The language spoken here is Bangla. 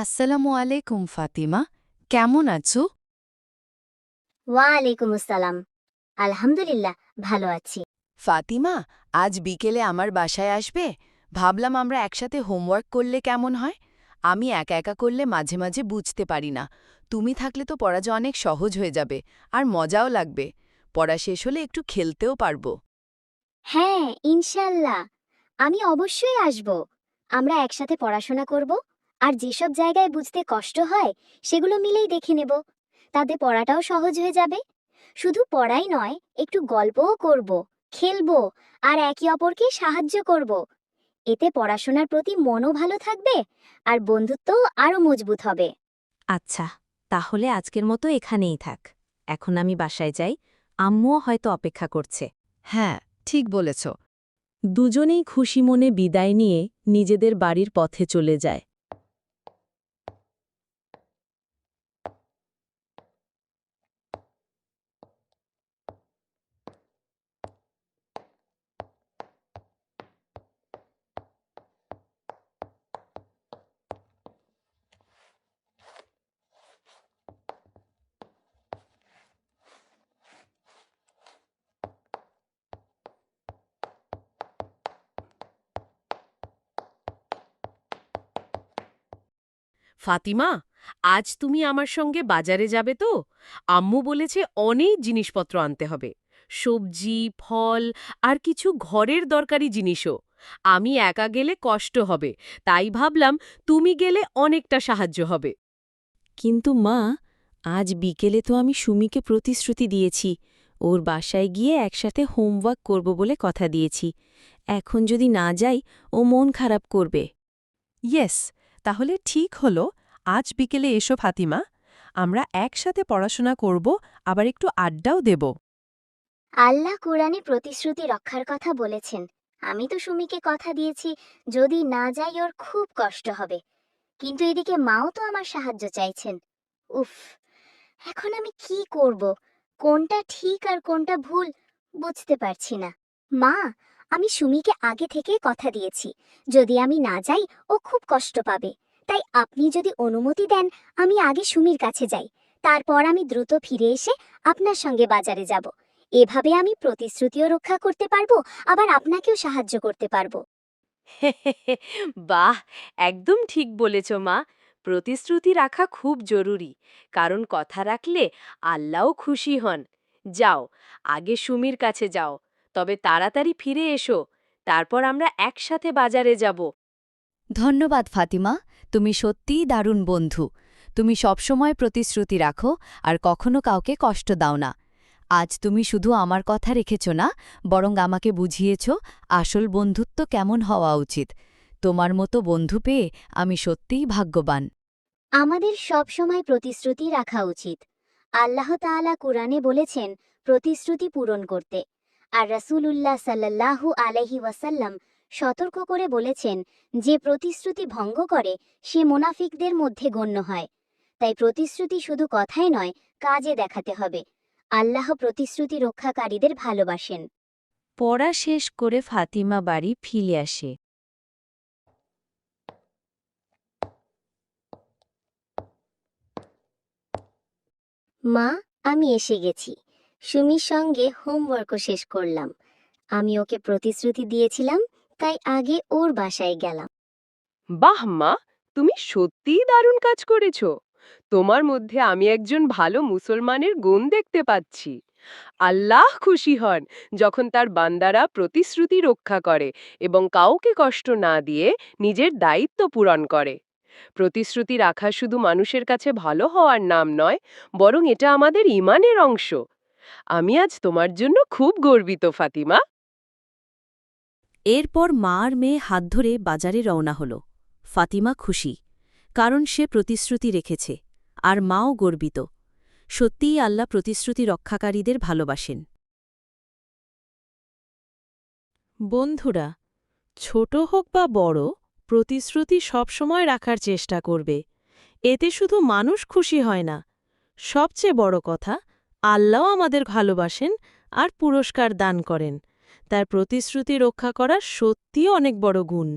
আসসালামু আলাইকুম ফাতিমা। কেমন আছো? ওয়ালাইকুম আসসালাম। আলহামদুলিল্লাহ ভালো আছি। ফাতিমা আজ বিকেলে আমার বাসায় আসবে? ভাবলাম আমরা একসাথে হোমওয়ার্ক করলে কেমন হয়? আমি একা একা করলে মাঝে মাঝে বুঝতে পারি না। তুমি থাকলে তো পড়া যে অনেক সহজ হয়ে যাবে আর মজাও লাগবে। পড়া শেষ হলে একটু খেলতেও পারব। হ্যাঁ ইনশাল্লাহ। আমি অবশ্যই আসব। আমরা একসাথে পড়াশোনা করব আর যেসব জায়গায় বুঝতে কষ্ট হয় সেগুলো মিলেই দেখে নেব। তাতে পড়াটাও সহজ হয়ে যাবে। শুধু পড়াই নয় একটু গল্পও করব খেলব আর একে অপরকে সাহায্য করব। এতে পড়াশোনার প্রতি মনও ভালো থাকবে আর বন্ধুত্বও আরও মজবুত হবে। আচ্ছা তাহলে আজকের মতো এখানেই থাক। এখন আমি বাসায় যাই আম্মুও হয়তো অপেক্ষা করছে। হ্যাঁ ঠিক বলেছ। দুজনেই খুশি মনে বিদায় নিয়ে নিজেদের বাড়ির পথে চলে যায়। ফাতিমা, আজ তুমি আমার সঙ্গে বাজারে যাবে তো? আম্মু বলেছে অনেক জিনিসপত্র আনতে হবে। সবজি, ফল আর কিছু ঘরের দরকারি জিনিসও। আমি একা গেলে কষ্ট হবে, তাই ভাবলাম তুমি গেলে অনেকটা সাহায্য হবে। কিন্তু মা, আজ বিকেলে তো আমি সুমিকে প্রতিশ্রুতি দিয়েছি। ওর বাসায় গিয়ে একসাথে হোমওয়ার্ক করব বলে কথা দিয়েছি। এখন যদি না যাই, ও মন খারাপ করবে। ইয়েস তাহলে ঠিক হলো, আজ বিকেলে এসো ফাতিমা, আমরা একসাথে পড়াশোনা করব, আবার একটু আড্ডাও দেব। আল্লাহ কোরআনে প্রতিশ্রুতি রক্ষার কথা বলেছেন। আমি তো সুমিকে কথা দিয়েছি, যদি না যাই ওর খুব কষ্ট হবে। কিন্তু এদিকে মাও তো আমার সাহায্য চাইছেন। উফ, এখন আমি কি করব? কোনটা ঠিক আর কোনটা ভুল বুঝতে পারছি না। মা আমি সুমিকে আগে থেকে কথা দিয়েছি। যদি আমি না যাই, ও খুব কষ্ট পাবে। তাই আপনি যদি অনুমতি দেন, আমি আগে সুমির কাছে যাই। তারপর আমি দ্রুত ফিরে এসে আপনার সঙ্গে বাজারে যাব। এভাবে আমি প্রতিশ্রুতিও রক্ষা করতে পারব, আবার আপনাকেও সাহায্য করতে পারব। বাহ! একদম ঠিক বলেছ মা। প্রতিশ্রুতি রাখা খুব জরুরি। কারণ কথা রাখলে আল্লাহও খুশি হন। যাও, আগে সুমির কাছে যাও। তবে তাড়াতাড়ি ফিরে এসো তারপর আমরা একসাথে বাজারে যাব। ধন্যবাদ ফাতিমা। তুমি সত্যিই দারুণ বন্ধু। তুমি সবসময় প্রতিশ্রুতি রাখো আর কখনো কাউকে কষ্ট দাও না। আজ তুমি শুধু আমার কথা রেখেছ না বরং আমাকে বুঝিয়েছ আসল বন্ধুত্ব কেমন হওয়া উচিত। তোমার মতো বন্ধু পেয়ে আমি সত্যিই ভাগ্যবান। আমাদের সব সময় প্রতিশ্রুতি রাখা উচিত। আল্লাহ তাআলা কুরআনে বলেছেন প্রতিশ্রুতি পূরণ করতে। আর রাসূলুল্লাহ সাল্লাল্লাহু আলাইহি ওয়াসাল্লাম সতর্ক করে বলেছেন যে প্রতিশ্রুতি ভঙ্গ করে সে মুনাফিকদের মধ্যে গণ্য হয়। তাই প্রতিশ্রুতি শুধু কথাই নয় কাজে দেখাতে হবে। আল্লাহ প্রতিশ্রুতি রক্ষাকারীদের ভালোবাসেন। পড়া শেষ করে ফাতিমা বাড়ি ফিরে আসে। মা আমি এসে গেছি। সুমির সঙ্গে হোমওয়ার্কও শেষ করলাম। আমি ওকে প্রতিশ্রুতি দিয়েছিলাম, তাই আগে ওর বাসায় গেলাম। বাহ মা, তুমি সত্যিই দারুণ কাজ করেছ। তোমার মধ্যে আমি একজন ভালো মুসলমানের গুণ দেখতে পাচ্ছি। আল্লাহ খুশি হন যখন তার বান্দারা প্রতিশ্রুতি রক্ষা করে এবং কাউকে কষ্ট না দিয়ে নিজের দায়িত্ব পূরণ করে। প্রতিশ্রুতি রাখা শুধু মানুষের কাছে ভালো হওয়ার নাম নয়, বরং এটা আমাদের ইমানের অংশ। আমি আজ তোমার জন্য খুব গর্বিত, ফাতিমা। এরপর মা আর মেয়ে হাত ধরে বাজারে রওনা হল। ফাতিমা খুশি, কারণ সে প্রতিশ্রুতি রেখেছে, আর মাও গর্বিত। সত্যিই আল্লাহ প্রতিশ্রুতি রক্ষাকারীদের ভালোবাসেন। বন্ধুরা, ছোট হোক বা বড়, প্রতিশ্রুতি সবসময় রাখার চেষ্টা করবে। এতে শুধু মানুষ খুশি হয় না। সবচেয়ে বড় কথা আল্লাহ আমাদের ভালোবাসেন আর পুরস্কার দান করেন। তার প্রতিশ্রুতি রক্ষা করা সত্যি অনেক বড় গুণ।